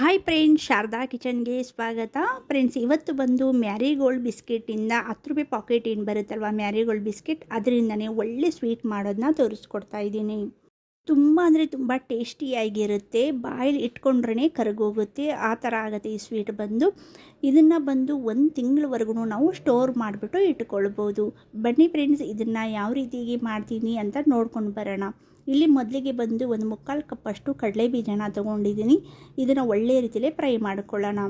Hi friends Sharada ಕಿಚನ್ಗೆ ಸ್ವಾಗತ. Friends ಇವತ್ತು ಬಂದು ಮ್ಯಾರಿಗೋಲ್ಡ್ ಬಿಸ್ಕೆಟಿಂದ ಹತ್ತು ರೂಪಾಯಿ ಪಾಕೆಟ್ ಏನು ಬರುತ್ತಲ್ವ ಮ್ಯಾರಿಗೋಲ್ಡ್ ಬಿಸ್ಕೆಟ್ ಅದರಿಂದನೇ ಒಳ್ಳೆ ಸ್ವೀಟ್ ಮಾಡೋದನ್ನ ತೋರಿಸ್ಕೊಡ್ತಾ ಇದ್ದೀನಿ. ತುಂಬ ಅಂದರೆ ತುಂಬ ಟೇಸ್ಟಿಯಾಗಿರುತ್ತೆ ಬಾಯಲ್ಲಿ ಇಟ್ಕೊಂಡ್ರೇ ಕರಗೋಗುತ್ತೆ. ಆ ಥರ ಆಗುತ್ತೆ ಈ ಸ್ವೀಟ್ ಬಂದು. ಇದನ್ನು ಬಂದು ಒಂದು ತಿಂಗಳವರೆಗೂ ನಾವು ಸ್ಟೋರ್ ಮಾಡಿಬಿಟ್ಟು ಇಟ್ಕೊಳ್ಬೋದು. ಬನ್ನಿ ಫ್ರೆಂಡ್ಸ್ ಇದನ್ನು ಯಾವ ರೀತಿಯಾಗಿ ಮಾಡ್ತೀನಿ ಅಂತ ನೋಡ್ಕೊಂಡು ಬರೋಣ. ಇಲ್ಲಿ ಮೊದಲಿಗೆ ಬಂದು ಒಂದು ಮುಕ್ಕಾಲು ಕಪ್ಪಷ್ಟು ಕಡಲೆ ಬೀಜನ ತೊಗೊಂಡಿದ್ದೀನಿ. ಇದನ್ನು ಒಳ್ಳೆಯ ರೀತಿಯಲ್ಲೇ ಫ್ರೈ ಮಾಡ್ಕೊಳ್ಳೋಣ.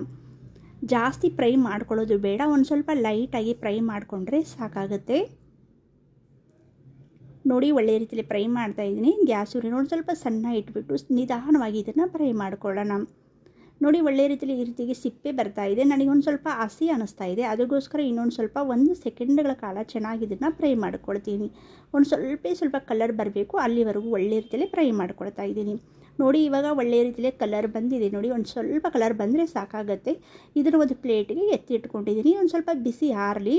ಜಾಸ್ತಿ ಫ್ರೈ ಮಾಡ್ಕೊಳ್ಳೋದು ಬೇಡ, ಒಂದು ಸ್ವಲ್ಪ ಲೈಟಾಗಿ ಫ್ರೈ ಮಾಡಿಕೊಂಡ್ರೆ ಸಾಕಾಗುತ್ತೆ. ನೋಡಿ, ಒಳ್ಳೆಯ ರೀತಿಯಲ್ಲಿ ಫ್ರೈ ಮಾಡ್ತಾ ಇದ್ದೀನಿ. ಗ್ಯಾಸ್ ಉರಿನ ಒಂದು ಸ್ವಲ್ಪ ಸಣ್ಣ ಇಟ್ಬಿಟ್ಟು ನಿಧಾನವಾಗಿ ಇದನ್ನು ಫ್ರೈ ಮಾಡ್ಕೊಳ್ಳೋಣ. ನೋಡಿ, ಒಳ್ಳೆ ರೀತಿಯಲ್ಲಿ ಈ ರೀತಿಗೆ ಸಿಪ್ಪೆ ಬರ್ತಾ ಇದೆ. ನನಗೆ ಒಂದು ಸ್ವಲ್ಪ ಹಸಿ ಅನ್ನಿಸ್ತಾ ಇದೆ. ಅದಕ್ಕೋಸ್ಕರ ಇನ್ನೊಂದು ಸ್ವಲ್ಪ ಒಂದು ಸೆಕೆಂಡ್ಗಳ ಕಾಲ ಚೆನ್ನಾಗಿ ಇದನ್ನು ಫ್ರೈ ಮಾಡ್ಕೊಳ್ತೀನಿ. ಒಂದು ಸ್ವಲ್ಪ ಸ್ವಲ್ಪ ಕಲರ್ ಬರಬೇಕು. ಅಲ್ಲಿವರೆಗೂ ಒಳ್ಳೆ ರೀತಿಯಲ್ಲಿ ಫ್ರೈ ಮಾಡ್ಕೊಳ್ತಾ ಇದ್ದೀನಿ. ನೋಡಿ, ಇವಾಗ ಒಳ್ಳೆ ರೀತಿಯಲ್ಲಿ ಕಲರ್ ಬಂದಿದೆ. ನೋಡಿ, ಒಂದು ಸ್ವಲ್ಪ ಕಲರ್ ಬಂದರೆ ಸಾಕಾಗತ್ತೆ. ಇದನ್ನು ಒಂದು ಪ್ಲೇಟಿಗೆ ಎತ್ತಿ ಇಟ್ಕೊಂಡಿದ್ದೀನಿ. ಒಂದು ಸ್ವಲ್ಪ ಬಿಸಿ ಹಾರಲಿ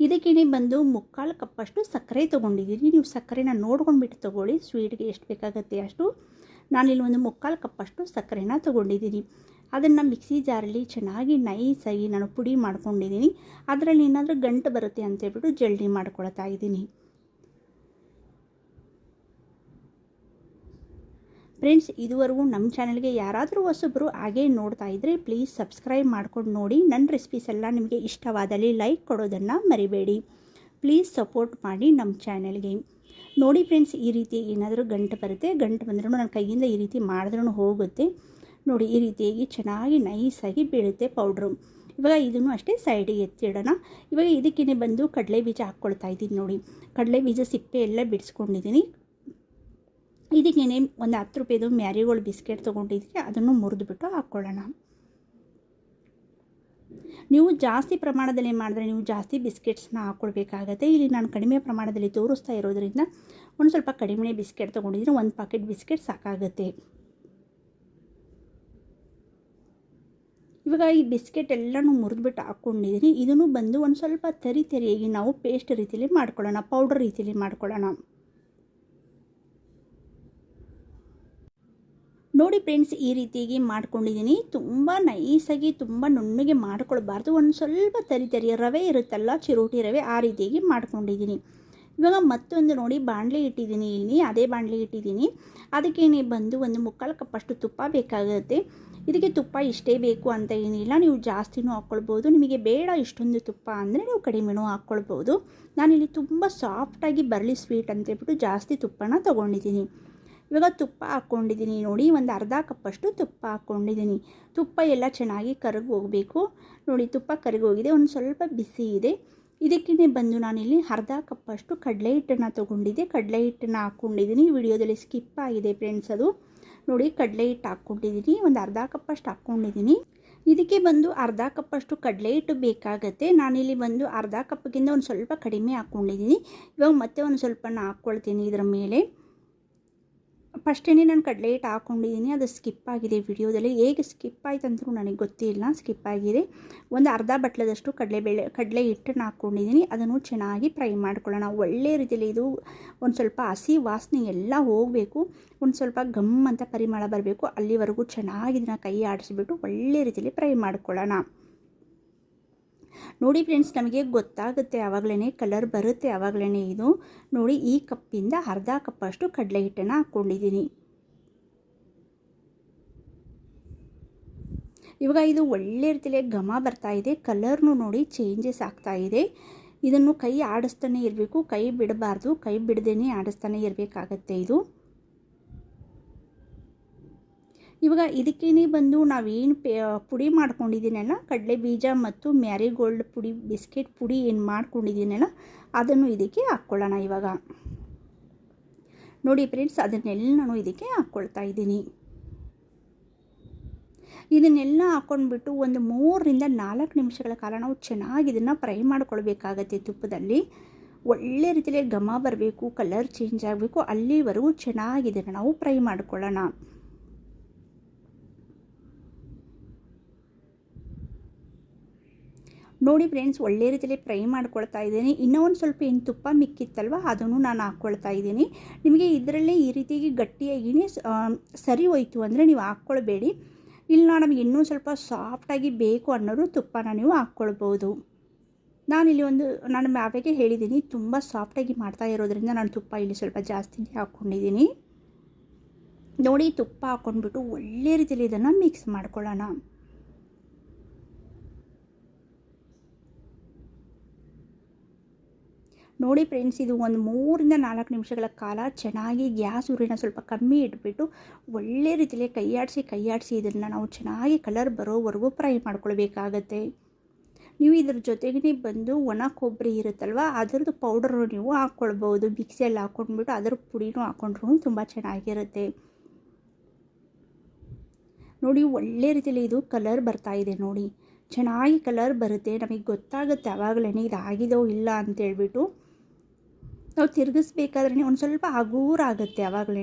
ಇದಕ್ಕೇನೆ ಬಂದು ಮುಕ್ಕಾಲು ಕಪ್ಪಷ್ಟು ಸಕ್ಕರೆ ತೊಗೊಂಡಿದ್ದೀನಿ. ನೀವು ಸಕ್ಕರೆನ ನೋಡ್ಕೊಂಡ್ಬಿಟ್ಟು ತೊಗೊಳ್ಳಿ. ಸ್ವೀಟ್ಗೆ ಎಷ್ಟು ಬೇಕಾಗುತ್ತೆ ಅಷ್ಟು. ನಾನಿಲ್ಲಿ ಒಂದು ಮುಕ್ಕಾಲು ಕಪ್ಪಷ್ಟು ಸಕ್ಕರೆನ ತೊಗೊಂಡಿದ್ದೀನಿ. ಅದನ್ನು ಮಿಕ್ಸಿ ಜಾರಲ್ಲಿ ಚೆನ್ನಾಗಿ ನೈಸಾಗಿ ನಾನು ಪುಡಿ ಮಾಡ್ಕೊಂಡಿದ್ದೀನಿ. ಅದರಲ್ಲಿ ಏನಾದರೂ ಗಂಟು ಬರುತ್ತೆ ಅಂತೇಳ್ಬಿಟ್ಟು ಜಲ್ಡಿ ಮಾಡ್ಕೊಳ್ತಾ ಇದ್ದೀನಿ. ಫ್ರೆಂಡ್ಸ್, ಇದುವರೆಗೂ ನಮ್ಮ ಚಾನಲ್ಗೆ ಯಾರಾದರೂ ಹೊಸೊಬ್ಬರು ಹಾಗೇ ನೋಡ್ತಾ ಇದ್ದರೆ ಪ್ಲೀಸ್ ಸಬ್ಸ್ಕ್ರೈಬ್ ಮಾಡ್ಕೊಂಡು ನೋಡಿ. ನನ್ನ ರೆಸಿಪೀಸ್ ಎಲ್ಲ ನಿಮಗೆ ಇಷ್ಟವಾದಲ್ಲಿ ಲೈಕ್ ಕೊಡೋದನ್ನು ಮರಿಬೇಡಿ. ಪ್ಲೀಸ್ ಸಪೋರ್ಟ್ ಮಾಡಿ ನಮ್ಮ ಚಾನೆಲ್ಗೆ. ನೋಡಿ ಫ್ರೆಂಡ್ಸ್, ಈ ರೀತಿ ಏನಾದರೂ ಗಂಟು ಬರುತ್ತೆ, ಗಂಟು ಬಂದ್ರೂ ನನ್ನ ಕೈಯಿಂದ ಈ ರೀತಿ ಮಾಡಿದ್ರೂ ಹೋಗುತ್ತೆ. ನೋಡಿ, ಈ ರೀತಿಯಾಗಿ ಚೆನ್ನಾಗಿ ನೈಸಾಗಿ ಬೀಳುತ್ತೆ ಪೌಡ್ರು. ಇವಾಗ ಇದನ್ನು ಅಷ್ಟೇ ಸೈಡಿಗೆ ಎತ್ತಿಡೋಣ. ಇವಾಗ ಇದಕ್ಕೇ ಬಂದು ಕಡಲೆ ಬೀಜ ಹಾಕ್ಕೊಳ್ತಾ ಇದ್ದೀನಿ ನೋಡಿ. ಕಡಲೆ ಬೀಜ ಸಿಪ್ಪೆ ಎಲ್ಲ ಬಿಡಿಸ್ಕೊಂಡಿದ್ದೀನಿ. ಇದಕ್ಕೇನೆ ಒಂದು ಹತ್ತು ರೂಪಾಯಿದು ಮ್ಯಾರಿಗೋಲ್ಡ್ ಬಿಸ್ಕೆಟ್ ತೊಗೊಂಡಿದ್ದೀನಿ. ಅದನ್ನು ಮುರಿದುಬಿಟ್ಟು ಹಾಕ್ಕೊಳ್ಳೋಣ. ನೀವು ಜಾಸ್ತಿ ಪ್ರಮಾಣದಲ್ಲಿ ಮಾಡಿದ್ರೆ ನೀವು ಜಾಸ್ತಿ ಬಿಸ್ಕೆಟ್ಸ್ನ ಹಾಕ್ಕೊಳ್ಬೇಕಾಗತ್ತೆ ಇಲ್ಲಿ ನಾನು ಕಡಿಮೆ ಪ್ರಮಾಣದಲ್ಲಿ ತೋರಿಸ್ತಾ ಇರೋದರಿಂದ ಒಂದು ಸ್ವಲ್ಪ ಕಡಿಮೆ ಬಿಸ್ಕೆಟ್ ತೊಗೊಂಡಿದ್ರೆ ಒಂದು ಪಾಕೆಟ್ ಬಿಸ್ಕೆಟ್ ಸಾಕಾಗುತ್ತೆ. ಇವಾಗ ಈ ಬಿಸ್ಕೆಟ್ ಎಲ್ಲನೂ ಮುರಿದ್ಬಿಟ್ಟು ಹಾಕ್ಕೊಂಡಿದ್ದೀನಿ. ಇದನ್ನು ಬಂದು ಒಂದು ಸ್ವಲ್ಪ ತರಿ ತರಿಯಾಗಿ ನಾವು ಪೇಸ್ಟ್ ರೀತಿಯಲ್ಲಿ ಮಾಡ್ಕೊಳ್ಳೋಣ, ಪೌಡರ್ ರೀತಿಯಲ್ಲಿ ಮಾಡ್ಕೊಳ್ಳೋಣ. ನೋಡಿ ಫ್ರೆಂಡ್ಸ್ ಈ ರೀತಿಯಾಗಿ ಮಾಡ್ಕೊಂಡಿದ್ದೀನಿ. ತುಂಬ ನೈಸಾಗಿ ತುಂಬ ನುಣ್ಣಗೆ ಮಾಡ್ಕೊಳ್ಬಾರ್ದು. ಒಂದು ಸ್ವಲ್ಪ ತರಿ ತರಿ ರವೆ ಇರುತ್ತಲ್ಲ, ಚಿರೋಟಿ ರವೆ, ಆ ರೀತಿಯಾಗಿ ಮಾಡ್ಕೊಂಡಿದ್ದೀನಿ. ಇವಾಗ ಮತ್ತೊಂದು ನೋಡಿ, ಬಾಣಲೆ ಇಟ್ಟಿದ್ದೀನಿ ಇಲ್ಲಿ, ಅದೇ ಬಾಣಲೆ ಇಟ್ಟಿದ್ದೀನಿ. ಅದಕ್ಕೇನೆ ಬಂದು ಒಂದು ಮುಕ್ಕಾಲು ಕಪ್ಪಷ್ಟು ತುಪ್ಪ ಬೇಕಾಗುತ್ತೆ. ಇದಕ್ಕೆ ತುಪ್ಪ ಇಷ್ಟೇ ಬೇಕು ಅಂತ ಏನಿಲ್ಲ. ನೀವು ಜಾಸ್ತಿನೂ ಹಾಕ್ಕೊಳ್ಬೋದು ನಿಮಗೆ ಬೇಡ ಇಷ್ಟೊಂದು ತುಪ್ಪ ಅಂದರೆ ನೀವು ಕಡಿಮೆನೂ ಹಾಕ್ಕೊಳ್ಬೋದು ನಾನಿಲ್ಲಿ ತುಂಬ ಸಾಫ್ಟಾಗಿ ಬರಲಿ ಸ್ವೀಟ್ ಅಂತೇಳ್ಬಿಟ್ಟು ಜಾಸ್ತಿ ತುಪ್ಪನ ತೊಗೊಂಡಿದ್ದೀನಿ. ಇವಾಗ ತುಪ್ಪ ಹಾಕ್ಕೊಂಡಿದ್ದೀನಿ. ನೋಡಿ, ಒಂದು ಅರ್ಧ ಕಪ್ಪಷ್ಟು ತುಪ್ಪ ಹಾಕ್ಕೊಂಡಿದ್ದೀನಿ. ತುಪ್ಪ ಎಲ್ಲ ಚೆನ್ನಾಗಿ ಕರಗಿ ಹೋಗಬೇಕು. ನೋಡಿ, ತುಪ್ಪ ಕರಗಿ ಹೋಗಿದೆ. ಒಂದು ಸ್ವಲ್ಪ ಬಿಸಿ ಇದೆ. ಇದಕ್ಕೇ ಬಂದು ನಾನಿಲ್ಲಿ ಅರ್ಧ ಕಪ್ಪಷ್ಟು ಕಡಲೆ ಹಿಟ್ಟನ್ನು ತೊಗೊಂಡಿದ್ದೆ. ಕಡಲೆ ಹಿಟ್ಟನ್ನು ಹಾಕ್ಕೊಂಡಿದ್ದೀನಿ. ವಿಡಿಯೋದಲ್ಲಿ ಸ್ಕಿಪ್ ಆಗಿದೆ ಫ್ರೆಂಡ್ಸ್ ಅದು. ನೋಡಿ, ಕಡಲೆ ಹಿಟ್ಟು ಹಾಕ್ಕೊಂಡಿದ್ದೀನಿ. ಒಂದು ಅರ್ಧ ಕಪ್ಪಷ್ಟು ಹಾಕ್ಕೊಂಡಿದ್ದೀನಿ. ಇದಕ್ಕೆ ಬಂದು ಅರ್ಧ ಕಪ್ಪಷ್ಟು ಕಡಲೆ ಹಿಟ್ಟು ಬೇಕಾಗತ್ತೆ. ನಾನಿಲ್ಲಿ ಬಂದು ಅರ್ಧ ಕಪ್ಗಿಂತ ಒಂದು ಸ್ವಲ್ಪ ಕಡಿಮೆ ಹಾಕ್ಕೊಂಡಿದ್ದೀನಿ. ಇವಾಗ ಮತ್ತೆ ಒಂದು ಸ್ವಲ್ಪನ ಹಾಕ್ಕೊಳ್ತೀನಿ ಇದರ ಮೇಲೆ. ಫಸ್ಟೇ ನಾನು ಕಡ್ಲೇಟ್ ಹಿಟ್ಟು ಹಾಕ್ಕೊಂಡಿದ್ದೀನಿ ಅದು ಸ್ಕಿಪ್ ಆಗಿದೆ ವಿಡಿಯೋದಲ್ಲಿ ಹೇಗೆ ಸ್ಕಿಪ್ ಆಯ್ತು ನನಗೆ ಗೊತ್ತಿಲ್ಲ ಸ್ಕಿಪ್ ಆಗಿದೆ. ಒಂದು ಅರ್ಧ ಬಟ್ಲದಷ್ಟು ಕಡಲೆಬೇಳೆ ಕಡಲೆ ಹಿಟ್ಟನ್ನು ಹಾಕ್ಕೊಂಡಿದ್ದೀನಿ ಅದನ್ನು ಚೆನ್ನಾಗಿ ಫ್ರೈ ಮಾಡ್ಕೊಳ್ಳೋಣ. ಒಳ್ಳೆ ರೀತಿಯಲ್ಲಿ ಇದು ಒಂದು ಸ್ವಲ್ಪ ಹಸಿ ವಾಸನೆ ಎಲ್ಲ ಹೋಗಬೇಕು. ಒಂದು ಸ್ವಲ್ಪ ಗಮ್ ಅಂತ ಪರಿಮಳ ಬರಬೇಕು. ಅಲ್ಲಿವರೆಗೂ ಚೆನ್ನಾಗಿ ಇದನ್ನು ಕೈ ಆಡಿಸ್ಬಿಟ್ಟು ಒಳ್ಳೆ ರೀತಿಯಲ್ಲಿ ಫ್ರೈ ಮಾಡ್ಕೊಳ್ಳೋಣ. ನೋಡಿ ಫ್ರೆಂಡ್ಸ್ ನಮಗೆ ಗೊತ್ತಾಗುತ್ತೆ ಆವಾಗಲೇ ಕಲರ್ ಬರುತ್ತೆ ಆವಾಗಲೇ ಇದು. ನೋಡಿ, ಈ ಕಪ್ಪಿಂದ ಅರ್ಧ ಕಪ್ಪಷ್ಟು ಕಡಲೆ ಹಿಟ್ಟನ್ನು ಹಾಕ್ಕೊಂಡಿದ್ದೀನಿ. ಇವಾಗ ಇದು ಒಳ್ಳೆ ರೀತಿಯಲ್ಲಿ ಘಮ ಬರ್ತಾ ಇದೆ ಕಲರ್ನು ನೋಡಿ ಚೇಂಜಸ್ ಆಗ್ತಾ ಇದೆ. ಇದನ್ನು ಕೈ ಆಡಿಸ್ತಾನೆ ಇರಬೇಕು, ಕೈ ಬಿಡಬಾರ್ದು, ಕೈ ಬಿಡದೇನೆ ಆಡಿಸ್ತಾನೆ ಇರಬೇಕಾಗತ್ತೆ ಇದು. ಇವಾಗ ಇದಕ್ಕೇನೆ ಬಂದು ನಾವೇನು ಪೇ, ಪುಡಿ ಮಾಡ್ಕೊಂಡಿದ್ದೀನಲ್ಲ ಕಡಲೆ ಬೀಜ ಮತ್ತು ಮ್ಯಾರಿಗೋಲ್ಡ್ ಪುಡಿ, ಬಿಸ್ಕೆಟ್ ಪುಡಿ ಏನು ಮಾಡ್ಕೊಂಡಿದ್ದೀನಲ್ಲ, ಅದನ್ನು ಇದಕ್ಕೆ ಹಾಕ್ಕೊಳ್ಳೋಣ ಇವಾಗ. ನೋಡಿ ಫ್ರೆಂಡ್ಸ್, ಅದನ್ನೆಲ್ಲ ನಾನು ಇದಕ್ಕೆ ಹಾಕ್ಕೊಳ್ತಾ ಇದ್ದೀನಿ. ಇದನ್ನೆಲ್ಲ ಹಾಕ್ಕೊಂಡ್ಬಿಟ್ಟು ಒಂದು ಮೂರರಿಂದ ನಾಲ್ಕು ನಿಮಿಷಗಳ ಕಾಲ ನಾವು ಚೆನ್ನಾಗಿ ಇದನ್ನು ಫ್ರೈ ಮಾಡ್ಕೊಳ್ಬೇಕಾಗತ್ತೆ ತುಪ್ಪದಲ್ಲಿ. ಒಳ್ಳೆ ರೀತಿಯಲ್ಲಿ ಘಮ ಬರಬೇಕು, ಕಲರ್ ಚೇಂಜ್ ಆಗಬೇಕು, ಅಲ್ಲಿವರೆಗೂ ಚೆನ್ನಾಗಿದೆ ನಾವು ಫ್ರೈ ಮಾಡ್ಕೊಳ್ಳೋಣ. ನೋಡಿ ಫ್ರೆಂಡ್ಸ್ ಒಳ್ಳೆ ರೀತಿಯಲ್ಲಿ ಫ್ರೈ ಮಾಡ್ಕೊಳ್ತಾ ಇದ್ದೀನಿ. ಇನ್ನೂ ಒಂದು ಸ್ವಲ್ಪ ಏನು ತುಪ್ಪ ಮಿಕ್ಕಿತ್ತಲ್ವ, ಅದನ್ನು ನಾನು ಹಾಕ್ಕೊಳ್ತಾ ಇದ್ದೀನಿ. ನಿಮಗೆ ಇದರಲ್ಲೇ ಈ ರೀತಿಯಾಗಿ ಗಟ್ಟಿಯಾಗಿ ಸರಿ ಹೋಯ್ತು ಅಂದರೆ ನೀವು ಹಾಕ್ಕೊಳ್ಬೇಡಿ ಇಲ್ಲ ನಮಗೆ ಇನ್ನೂ ಸ್ವಲ್ಪ ಸಾಫ್ಟಾಗಿ ಬೇಕು ಅನ್ನೋರು ತುಪ್ಪನ ನೀವು ಹಾಕ್ಕೊಳ್ಬೋದು ನಾನಿಲ್ಲಿ ಒಂದು, ನಾನು ಮ್ಯಾವೆಗೆ ಹೇಳಿದ್ದೀನಿ ತುಂಬ ಸಾಫ್ಟಾಗಿ ಮಾಡ್ತಾ ಇರೋದ್ರಿಂದ ನಾನು ತುಪ್ಪ ಇಲ್ಲಿ ಸ್ವಲ್ಪ ಜಾಸ್ತಿನೇ ಹಾಕ್ಕೊಂಡಿದ್ದೀನಿ ನೋಡಿ, ತುಪ್ಪ ಹಾಕ್ಕೊಂಡ್ಬಿಟ್ಟು ಒಳ್ಳೆ ರೀತಿಯಲ್ಲಿ ಇದನ್ನು ಮಿಕ್ಸ್ ಮಾಡ್ಕೊಳ್ಳೋಣ. ನೋಡಿ ಫ್ರೆಂಡ್ಸ್ ಇದು ಒಂದು ಮೂರಿಂದ ನಾಲ್ಕು ನಿಮಿಷಗಳ ಕಾಲ ಚೆನ್ನಾಗಿ ಗ್ಯಾಸ್ ಉರಿನ ಸ್ವಲ್ಪ ಕಮ್ಮಿ ಇಟ್ಬಿಟ್ಟು ಒಳ್ಳೆ ರೀತಿಯಲ್ಲಿ ಕೈಯಾಡಿಸಿ ಕೈಯಾಡಿಸಿ ಇದನ್ನು ನಾವು ಚೆನ್ನಾಗಿ ಕಲರ್ ಬರೋವರೆಗೂ ಫ್ರೈ ಮಾಡ್ಕೊಳ್ಬೇಕಾಗತ್ತೆ. ನೀವು ಇದ್ರ ಜೊತೆಗೇ ಬಂದು ಒಣ ಕೊಬ್ಬರಿ ಇರುತ್ತಲ್ವ, ಅದರದ್ದು ಪೌಡರು ನೀವು ಹಾಕ್ಕೊಳ್ಬೋದು. ಮಿಕ್ಸಿಯಲ್ಲಿ ಹಾಕ್ಕೊಂಡ್ಬಿಟ್ಟು ಅದ್ರ ಪುಡಿನೂ ಹಾಕ್ಕೊಂಡ್ರೂ ತುಂಬ ಚೆನ್ನಾಗಿರುತ್ತೆ. ನೋಡಿ ಒಳ್ಳೆ ರೀತಿಯಲ್ಲಿ ಇದು ಕಲರ್ ಬರ್ತಾ ಇದೆ ನೋಡಿ. ಚೆನ್ನಾಗಿ ಕಲರ್ ಬರುತ್ತೆ. ನಮಗೆ ಗೊತ್ತಾಗುತ್ತೆ ಆವಾಗಲೇ ಇದು ಇಲ್ಲ ಅಂತೇಳ್ಬಿಟ್ಟು. ನಾವು ತಿರುಗಿಸ್ಬೇಕಾದ್ರೆ ಒಂದು ಸ್ವಲ್ಪ ಹಗೂರ ಆಗುತ್ತೆ ಆವಾಗಲೇ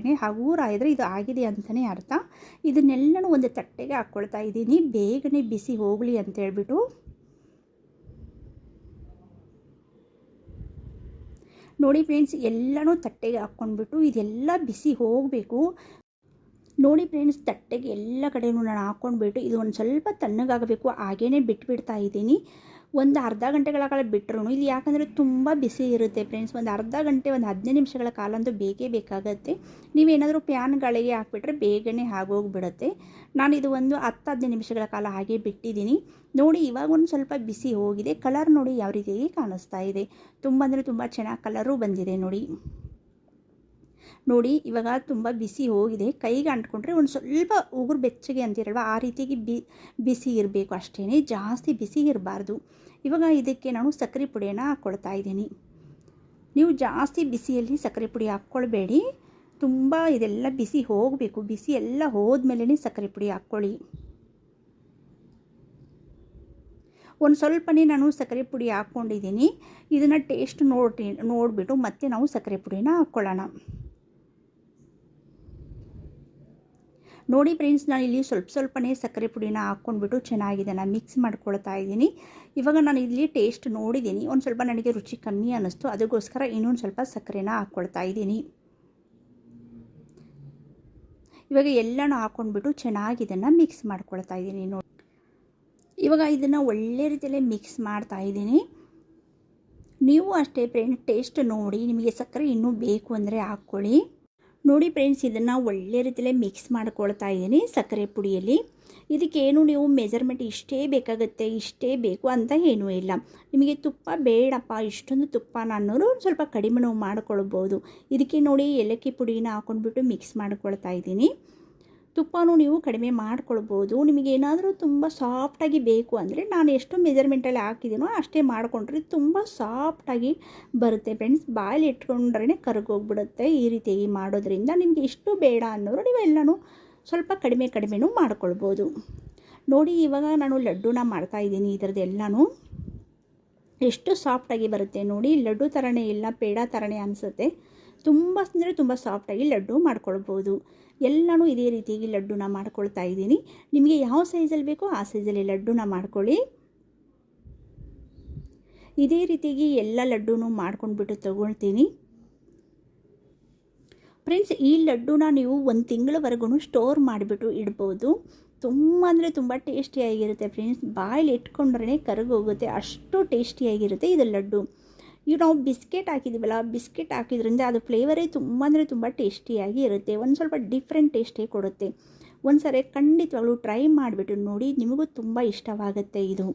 ಆದರೆ ಇದು ಆಗಿದೆ ಅಂತಲೇ ಅರ್ಥ. ಇದನ್ನೆಲ್ಲನೂ ಒಂದು ತಟ್ಟೆಗೆ ಹಾಕ್ಕೊಳ್ತಾ ಇದ್ದೀನಿ. ಬೇಗನೆ ಬಿಸಿ ಹೋಗಲಿ ಅಂತ ಹೇಳ್ಬಿಟ್ಟು. ನೋಡಿ ಫ್ರೆಂಡ್ಸ್, ಎಲ್ಲನೂ ತಟ್ಟೆಗೆ ಹಾಕ್ಕೊಂಡ್ಬಿಟ್ಟು ಇದೆಲ್ಲ ಬಿಸಿ ಹೋಗಬೇಕು. ನೋಡಿ ಫ್ರೆಂಡ್ಸ್, ತಟ್ಟೆಗೆ ಎಲ್ಲ ಕಡೆಯೂ ನಾನು ಹಾಕ್ಕೊಂಡ್ಬಿಟ್ಟು ಇದು ಒಂದು ಸ್ವಲ್ಪ ತಣ್ಣಗಾಗಬೇಕು. ಹಾಗೇ ಬಿಟ್ಬಿಡ್ತಾ ಇದ್ದೀನಿ. ಒಂದು ಅರ್ಧ ಗಂಟೆಗಳ ಕಾಲ ಬಿಟ್ಟರು ಇಲ್ಲಿ ಯಾಕಂದರೆ ತುಂಬ ಬಿಸಿ ಇರುತ್ತೆ ಫ್ರೆಂಡ್ಸ್ ಒಂದು ಅರ್ಧ ಗಂಟೆ, ಒಂದು ಹದಿನೈದು ನಿಮಿಷಗಳ ಕಾಲ ಅಂತೂ ಬೇಕೇ ಬೇಕಾಗತ್ತೆ. ನೀವೇನಾದರೂ ಪ್ಯಾನ್ ಗಾಳಿಗೆ ಹಾಕ್ಬಿಟ್ರೆ ಬೇಗನೆ ಆಗೋಗ್ಬಿಡುತ್ತೆ. ನಾನು ಇದು ಒಂದು ಹತ್ತು, ಹದಿನೈದು ನಿಮಿಷಗಳ ಕಾಲ ಹಾಗೆ ಬಿಟ್ಟಿದ್ದೀನಿ. ನೋಡಿ, ಇವಾಗ ಒಂದು ಸ್ವಲ್ಪ ಬಿಸಿ ಹೋಗಿದೆ. ಕಲರ್ ನೋಡಿ ಯಾವ ರೀತಿಯಾಗಿ ಕಾಣಿಸ್ತಾ ಇದೆ. ತುಂಬ ಅಂದರೆ ತುಂಬ ಚೆನ್ನಾಗಿ ಕಲರು ಬಂದಿದೆ ನೋಡಿ. ನೋಡಿ, ಇವಾಗ ತುಂಬ ಬಿಸಿ ಹೋಗಿದೆ. ಕೈಗೆ ಅಂಟ್ಕೊಂಡ್ರೆ ಒಂದು ಸ್ವಲ್ಪ ಉಗುರು ಬೆಚ್ಚಗೆ ಅಂತಿರಲ್ವ, ಆ ರೀತಿಯಾಗಿ ಬಿ, ಬಿಸಿ ಇರಬೇಕು ಅಷ್ಟೇ ಜಾಸ್ತಿ ಬಿಸಿ ಇರಬಾರ್ದು. ಇವಾಗ ಇದಕ್ಕೆ ನಾನು ಸಕ್ಕರೆ ಪುಡಿಯನ್ನು ಹಾಕ್ಕೊಳ್ತಾ ಇದ್ದೀನಿ. ನೀವು ಜಾಸ್ತಿ ಬಿಸಿಯಲ್ಲಿ ಸಕ್ಕರೆ ಪುಡಿ ಹಾಕ್ಕೊಳ್ಬೇಡಿ. ತುಂಬ ಇದೆಲ್ಲ ಬಿಸಿ ಹೋಗಬೇಕು. ಬಿಸಿ ಎಲ್ಲ ಹೋದ್ಮೇಲೆ ಸಕ್ಕರೆ ಪುಡಿ ಹಾಕ್ಕೊಳ್ಳಿ. ಒಂದು ಸ್ವಲ್ಪನೇ ನಾನು ಸಕ್ಕರೆ ಪುಡಿ ಹಾಕ್ಕೊಂಡಿದ್ದೀನಿ. ಇದನ್ನು ಟೇಸ್ಟ್ ನೋಡಿ ನೋಡಿಬಿಟ್ಟು ಮತ್ತೆ ನಾವು ಸಕ್ಕರೆ ಪುಡಿನ ಹಾಕ್ಕೊಳ್ಳೋಣ. ನೋಡಿ ಫ್ರೆಂಡ್ಸ್ ನಾನು ಇಲ್ಲಿ ಸ್ವಲ್ಪ ಸ್ವಲ್ಪನೇ ಸಕ್ಕರೆ ಪುಡಿನ ಹಾಕ್ಕೊಂಡ್ಬಿಟ್ಟು ಚೆನ್ನಾಗಿದೆ ನಾನು ಮಿಕ್ಸ್ ಮಾಡ್ಕೊಳ್ತಾ ಇದ್ದೀನಿ. ಇವಾಗ ನಾನು ಇಲ್ಲಿ ಟೇಸ್ಟ್ ನೋಡಿದ್ದೀನಿ ಒಂದು ಸ್ವಲ್ಪ ನನಗೆ ರುಚಿ ಕಮ್ಮಿ ಅನ್ನಿಸ್ತು. ಅದಕ್ಕೋಸ್ಕರ ಇನ್ನೊಂದು ಸ್ವಲ್ಪ ಸಕ್ಕರೆನ ಹಾಕ್ಕೊಳ್ತಾ ಇದ್ದೀನಿ. ಇವಾಗ ಎಲ್ಲನೂ ಹಾಕ್ಕೊಂಡ್ಬಿಟ್ಟು ಚೆನ್ನಾಗಿ ಇದನ್ನು ಮಿಕ್ಸ್ ಮಾಡ್ಕೊಳ್ತಾ ಇದ್ದೀನಿ ನೋಡಿ. ಇವಾಗ ಇದನ್ನು ಒಳ್ಳೆ ರೀತಿಯಲ್ಲೇ ಮಿಕ್ಸ್ ಮಾಡ್ತಾ ಇದ್ದೀನಿ. ನೀವು ಅಷ್ಟೇ ಫ್ರೆಂಡ್ ಟೇಸ್ಟ್ ನೋಡಿ ನಿಮಗೆ ಸಕ್ಕರೆ ಇನ್ನೂ ಬೇಕು ಅಂದರೆ ಹಾಕ್ಕೊಳ್ಳಿ. ನೋಡಿ ಫ್ರೆಂಡ್ಸ್ ಇದನ್ನು ಒಳ್ಳೆ ರೀತಿಯಲ್ಲೇ ಮಿಕ್ಸ್ ಮಾಡ್ಕೊಳ್ತಾ ಇದ್ದೀನಿ ಸಕ್ಕರೆ ಪುಡಿಯಲ್ಲಿ. ಇದಕ್ಕೇನು ನೀವು ಮೆಜರ್ಮೆಂಟ್ ಇಷ್ಟೇ ಬೇಕಾಗುತ್ತೆ, ಇಷ್ಟೇ ಬೇಕು ಅಂತ ಏನೂ ಇಲ್ಲ. ನಿಮಗೆ ತುಪ್ಪ ಬೇಡಪ್ಪ, ಇಷ್ಟೊಂದು ತುಪ್ಪ ಅನ್ನೋರು ಸ್ವಲ್ಪ ಕಡಿಮೆ ನಾವು ಮಾಡ್ಕೊಳ್ಬೋದು. ಇದಕ್ಕೆ ನೋಡಿ ಏಲಕ್ಕಿ ಪುಡಿನ ಹಾಕ್ಕೊಂಡ್ಬಿಟ್ಟು ಮಿಕ್ಸ್ ಮಾಡ್ಕೊಳ್ತಾ ಇದ್ದೀನಿ. ತುಪ್ಪನೂ ನೀವು ಕಡಿಮೆ ಮಾಡ್ಕೊಳ್ಬೋದು. ನಿಮಗೆ ಏನಾದರೂ ತುಂಬ ಸಾಫ್ಟಾಗಿ ಬೇಕು ಅಂದರೆ ನಾನು ಎಷ್ಟು ಮೆಜರ್ಮೆಂಟಲ್ಲಿ ಹಾಕಿದ್ದೀನೋ ಅಷ್ಟೇ ಮಾಡಿಕೊಂಡ್ರೆ ತುಂಬ ಸಾಫ್ಟಾಗಿ ಬರುತ್ತೆ. ಫ್ರೆಂಡ್ಸ್ ಬಾಯಲ್ಲಿ ಇಟ್ಕೊಂಡ್ರೇ ಕರಗೋಗ್ಬಿಡುತ್ತೆ ಈ ರೀತಿಯಾಗಿ ಮಾಡೋದ್ರಿಂದ. ನಿಮಗೆ ಇಷ್ಟು ಬೇಡ ಅನ್ನೋರು ನೀವೆಲ್ಲನೂ ಸ್ವಲ್ಪ ಕಡಿಮೆ ಕಡಿಮೆನೂ ಮಾಡ್ಕೊಳ್ಬೋದು. ನೋಡಿ, ಇವಾಗ ನಾನು ಲಡ್ಡುನ ಮಾಡ್ತಾಯಿದ್ದೀನಿ ಇದರದ್ದೆಲ್ಲನೂ ಎಷ್ಟು ಸಾಫ್ಟಾಗಿ ಬರುತ್ತೆ ನೋಡಿ. ಲಡ್ಡು ಥರನೇ ಇಲ್ಲ, ಪೇಡ ಥರನೇ ಅನಿಸುತ್ತೆ. ತುಂಬ ಅಂದರೆ ತುಂಬ ಸಾಫ್ಟಾಗಿ ಲಡ್ಡು ಮಾಡ್ಕೊಳ್ಬೋದು. ಎಲ್ಲನೂ ಇದೇ ರೀತಿಯಾಗಿ ಲಡ್ಡುನ ಮಾಡ್ಕೊಳ್ತಾ ಇದ್ದೀನಿ. ನಿಮಗೆ ಯಾವ ಸೈಜಲ್ಲಿ ಬೇಕೋ ಆ ಸೈಜಲ್ಲಿ ಲಡ್ಡುನ ಮಾಡ್ಕೊಳ್ಳಿ. ಇದೇ ರೀತಿಯಾಗಿ ಎಲ್ಲ ಲಡ್ಡುನೂ ಮಾಡ್ಕೊಂಡ್ಬಿಟ್ಟು ತೊಗೊಳ್ತೀನಿ. ಫ್ರೆಂಡ್ಸ್ ಈ ಲಡ್ಡುನ ನೀವು ಒಂದು ತಿಂಗಳವರೆಗೂ ಸ್ಟೋರ್ ಮಾಡಿಬಿಟ್ಟು ಇಡ್ಬೋದು. ತುಂಬ ಅಂದರೆ ತುಂಬ ಟೇಸ್ಟಿಯಾಗಿರುತ್ತೆ ಫ್ರೆಂಡ್ಸ್ ಬಾಯಲ್ಲಿ ಇಟ್ಕೊಂಡ್ರೆ ಕರಗೋಗುತ್ತೆ, ಅಷ್ಟು ಟೇಸ್ಟಿಯಾಗಿರುತ್ತೆ ಇದು ಲಡ್ಡು. ಈಗ ನಾವು ಬಿಸ್ಕೆಟ್ ಹಾಕಿದ್ದೀವಲ್ಲ ಬಿಸ್ಕೆಟ್ ಹಾಕಿದ್ರಿಂದ ಅದು ಫ್ಲೇವರೇ ತುಂಬ ಅಂದರೆ ತುಂಬ ಟೇಸ್ಟಿಯಾಗಿ ಇರುತ್ತೆ. ಒಂದು ಸ್ವಲ್ಪ ಡಿಫ್ರೆಂಟ್ ಟೇಸ್ಟೇ ಕೊಡುತ್ತೆ. ಒಂದು ಸರಿ ಖಂಡಿತವಾಗ್ಲೂ ಟ್ರೈ ಮಾಡಿಬಿಟ್ಟು ನೋಡಿ, ನಿಮಗೂ ತುಂಬ ಇಷ್ಟವಾಗುತ್ತೆ ಇದು.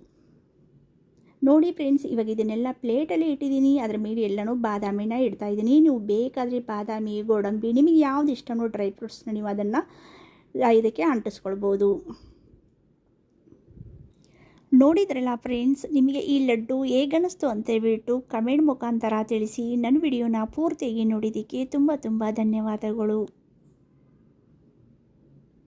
ನೋಡಿ ಫ್ರೆಂಡ್ಸ್ ಇವಾಗ ಇದನ್ನೆಲ್ಲ ಪ್ಲೇಟಲ್ಲಿ ಇಟ್ಟಿದ್ದೀನಿ. ಅದರ ಮೇಲೆ ಎಲ್ಲನೂ ಬಾದಾಮಿನ ಇಡ್ತಾ ಇದ್ದೀನಿ. ನೀವು ಬೇಕಾದರೆ ಬಾದಾಮಿ, ಗೋಡಂಬಿ, ನಿಮಗೆ ಯಾವ್ದು ಇಷ್ಟನೋ ಡ್ರೈ ಫ್ರೂಟ್ಸ್ನ ನೀವು ಅದನ್ನು ಇದಕ್ಕೆ ಅಂಟಿಸ್ಕೊಳ್ಬೋದು. ನೋಡಿದ್ರಲ್ಲ ಫ್ರೆಂಡ್ಸ್ ನಿಮಗೆ ಈ ಲಡ್ಡು ಹೇಗನ್ನಿಸ್ತು ಅಂತೇಳ್ಬಿಟ್ಟು ಕಮೆಂಟ್ ಮುಖಾಂತರ ತಿಳಿಸಿ. ನನ್ನ ವಿಡಿಯೋನ ಪೂರ್ತಿಯಾಗಿ ನೋಡಿದ್ದಕ್ಕೆ ತುಂಬ ತುಂಬ ಧನ್ಯವಾದಗಳು.